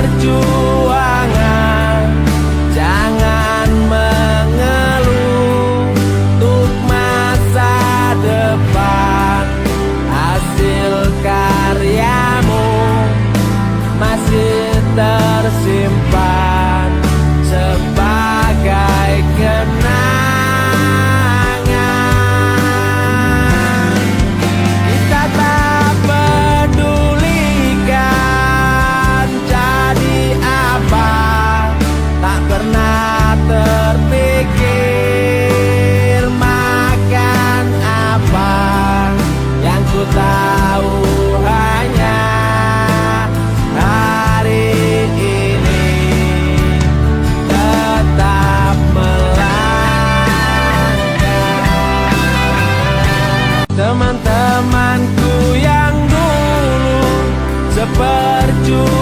perjuangan. Jangan mengeluh Untuk masa depan. Hasil karyamu Masih tersimpan. Teman-temanku yang dulu seperjuangan